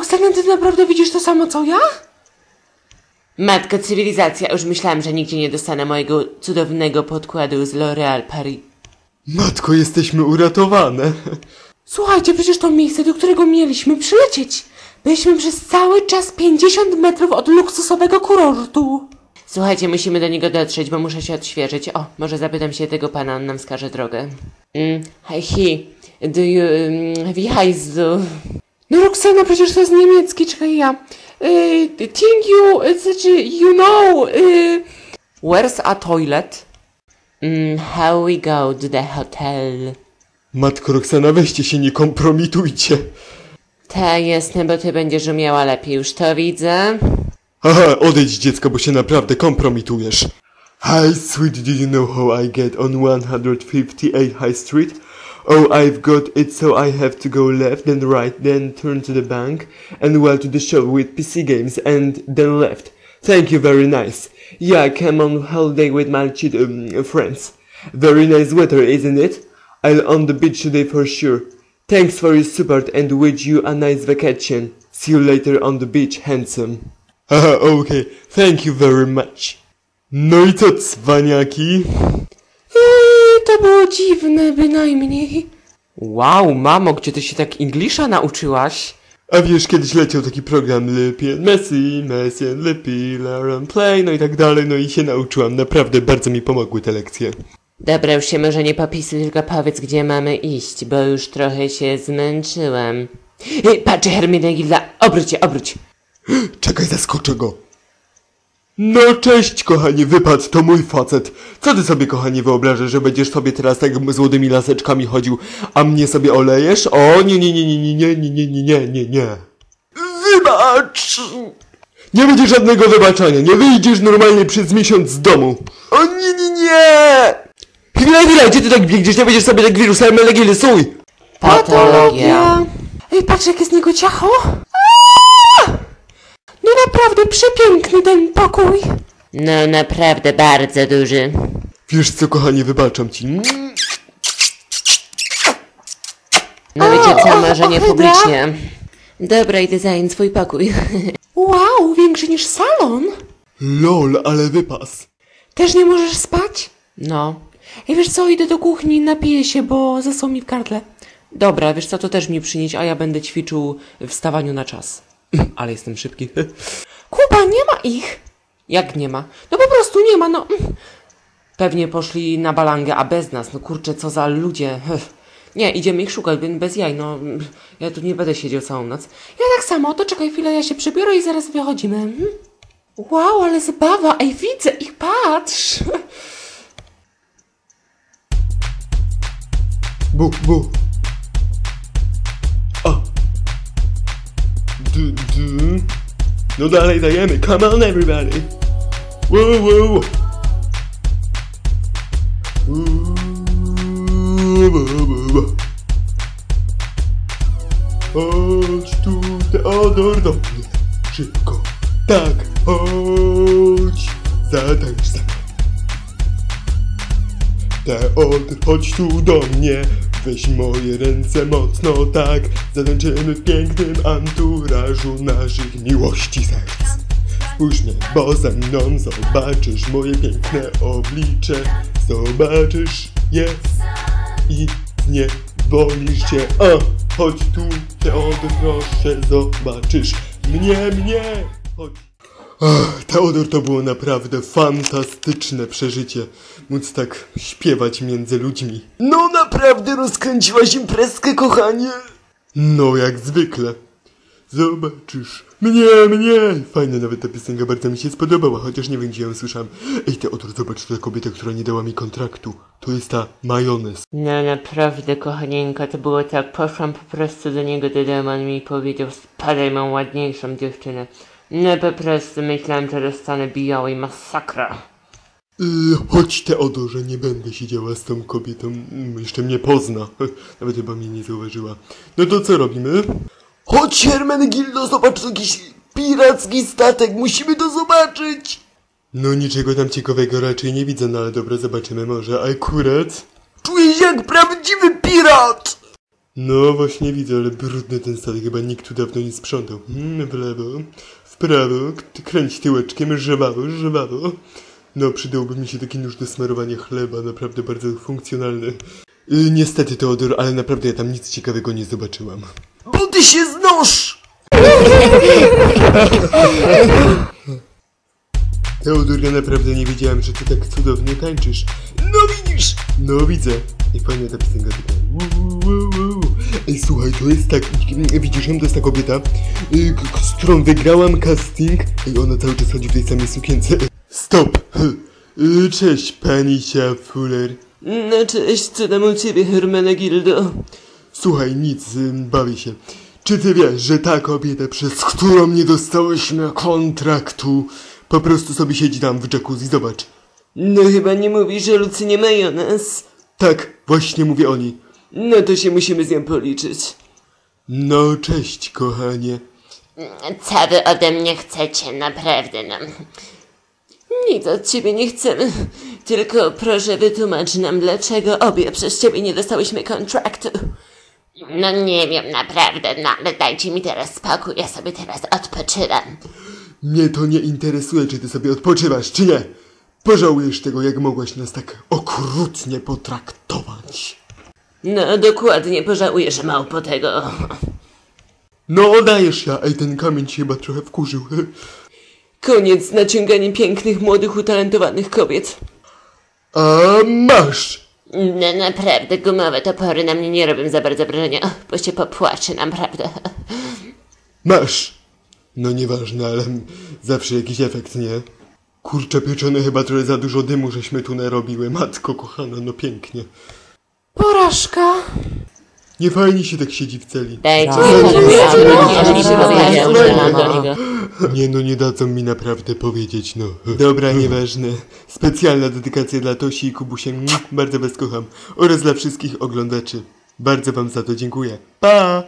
Roxana, ty naprawdę widzisz to samo co ja? Matka cywilizacja, już myślałam, że nigdzie nie dostanę mojego cudownego podkładu z L'Oréal Paris. Matko, jesteśmy uratowane. Słuchajcie, przecież to miejsce, do którego mieliśmy przylecieć. Byliśmy przez cały czas 50 metrów od luksusowego kurortu. Słuchajcie, musimy do niego dotrzeć, bo muszę się odświeżyć. O, może zapytam się tego pana, on nam wskaże drogę. Mm, hi, do you, um, wie heißt du? No Roxana, przecież to jest niemiecki, czekaj ja. Y, think you, y, znaczy, you know, y, Where's a toilet? Mm, how we go to the hotel? Matko Roxana, weźcie się, nie kompromitujcie. Ta, jasne, bo ty będziesz umiała lepiej, już to widzę. Haha, odejdź dziecko, bo się naprawdę kompromitujesz. Hi, sweet, did you know how I get on 158 High Street? Oh, I've got it, so I have to go left, then right, then turn to the bank, and well to the shop with PC games, and then left. Thank you, very nice. Yeah, I came on holiday with my chid- um, friends. Very nice weather, isn't it? I'll on the beach today for sure. Thanks for your support and wish you a nice vacation. See you later on the beach, handsome. Okay, thank you very much. No i co, cwaniaki? To było dziwne bynajmniej. Wow, mamo, gdzie ty się tak Englisha nauczyłaś? A wiesz, kiedyś leciał taki program Lipien Messi, Messian, Lipi, Laron Play, no i tak dalej, no i się nauczyłam. Naprawdę bardzo mi pomogły te lekcje. Dobra, już się może nie popisuj, tylko powiedz, gdzie mamy iść, bo już trochę się zmęczyłem. Ej, patrz, Hermione Gilda, obróć się, obróć. Czekaj, zaskoczę go. No cześć, kochanie, wypadł, to mój facet. Co ty sobie, kochanie, wyobrażasz, że będziesz sobie teraz tak z łodymi laseczkami chodził, a mnie sobie olejesz? O, nie, nie, nie, nie, nie, nie, nie, nie, nie, nie, nie, nie. Wybacz! Nie będzie żadnego wybaczania, nie wyjdziesz normalnie przez miesiąc z domu. O nie, nie, nie! Chwila, chwila, gdzie ty tak biegniesz? Nie będziesz sobie tak wirusem legili, stój! Patologia. Ej, patrz, jakie z niego ciacho. Naprawdę przepiękny ten pokój. No naprawdę bardzo duży. Wiesz co, kochanie, wybaczam ci. No wiecie co, o, może nie ohydra. publicznie. Dobra, idę zająć swój pokój. Wow, większy niż salon. Lol, ale wypas. Też nie możesz spać? No. Ej, wiesz co, idę do kuchni i napiję się, bo zasło mi w gardle. Dobra, wiesz co, to też mi przynieść, a ja będę ćwiczył w stawaniu na czas. Ale jestem szybki. Kuba, nie ma ich. Jak nie ma? No po prostu nie ma, no. Pewnie poszli na balangę, a bez nas. No kurczę, co za ludzie. Nie, idziemy ich szukać, bez jaj, no. Ja tu nie będę siedział całą noc. Ja tak samo, to czekaj chwilę, ja się przebiorę i zaraz wychodzimy. Mhm. Wow, ale zabawa, ej, widzę ich, patrz. Bu, bu. No dalej dajemy, come on everybody. Woo, woo. Chodź tu, Teodor, do mnie. Szybko. Tak, chodź. Zatańcz za. Teodor, chodź tu do mnie, weź moje ręce mocno tak, zatańczymy w pięknym anturażu naszych miłości serc. Spójrz mnie, bo ze mną zobaczysz moje piękne oblicze, zobaczysz je i nie boisz się. O, chodź tu, Teodor, proszę, zobaczysz mnie, mnie, chodź. Ach, Teodor to było naprawdę fantastyczne przeżycie. Móc tak śpiewać między ludźmi. No naprawdę rozkręciłaś imprezkę, kochanie. No jak zwykle. Zobaczysz mnie, mnie. Fajna nawet ta piosenka, bardzo mi się spodobała, chociaż nie wiem gdzie ją słyszałem. Ej Teodor, zobacz, to ta kobieta, która nie dała mi kontraktu. To jest ta majonez. No naprawdę, kochanieńka, to było tak. Poszłam po prostu do niego do domu, on mi powiedział, spadaj, mam ładniejszą dziewczynę. No po prostu myślałem, że dostanę białej masakra. Yy, chodź Teodorze, nie będę siedziała z tą kobietą, mm, jeszcze mnie pozna. Nawet chyba mnie nie zauważyła. No to co robimy? Chodź Hermenegildo, zobacz jakiś piracki statek, musimy to zobaczyć! No niczego tam ciekawego raczej nie widzę, no ale dobra, zobaczymy może. Akurat... Czuję się jak prawdziwy pirat! No właśnie widzę, ale brudny ten statek, chyba nikt tu dawno nie sprzątał. Mm, w lewo, prawo, kręć tyłeczkiem, żwawo, żwawo. No, przydałby mi się taki nóż do smarowania chleba, naprawdę bardzo funkcjonalny. Y, niestety, Teodor, ale naprawdę ja tam nic ciekawego nie zobaczyłam. Bo ty się znosz! Teodor, ja naprawdę nie wiedziałem, że ty tak cudownie tańczysz. No widzisz! No widzę. I fajnie ta piosenka taka. Ej, słuchaj, to jest tak, widzisz ją, to jest ta kobieta, y, z którą wygrałam casting. Ej, ona cały czas chodzi w tej samej sukience. Stop! Y, Cześć, pani Fuller. No cześć, co tam u ciebie, Hermenegildo? Słuchaj, nic, y, bawię się. Czy ty wiesz, że ta kobieta, przez którą nie dostałyśmy kontraktu, po prostu sobie siedzi tam w jacuzzi, zobacz. No chyba nie mówisz o Lucynie Majonez. Tak, właśnie mówię o niej. No to się musimy z nią policzyć. No, cześć, kochanie. Co wy ode mnie chcecie, naprawdę, no. Nic od ciebie nie chcemy. Tylko proszę wytłumacz nam, dlaczego obie przez ciebie nie dostałyśmy kontraktu. No nie wiem, naprawdę, no ale dajcie mi teraz spokój, ja sobie teraz odpoczywam. Mnie to nie interesuje, czy ty sobie odpoczywasz, czy nie. Pożałujesz tego, jak mogłaś nas tak okrutnie potraktować. No dokładnie, pożałujesz małpo tego. No, oddajesz ja. Ej, ten kamień ci chyba trochę wkurzył. Koniec z naciąganiem pięknych, młodych, utalentowanych kobiet. A masz! No naprawdę, gumowe topory na mnie nie robią za bardzo wrażenia, bo się popłaczę, naprawdę. Masz! No nieważne, ale zawsze jakiś efekt, nie? Kurczę pieczone, chyba trochę za dużo dymu żeśmy tu narobiły. Matko kochana, no pięknie. Porażka. Nie fajnie się tak siedzi w celi. Dajcie mi niego. Nie no, nie dadzą mi naprawdę powiedzieć, no. Dobra, nieważne. Specjalna dedykacja dla Tosi i Kubusia. Bardzo was kocham. Oraz dla wszystkich oglądaczy. Bardzo wam za to dziękuję. Pa!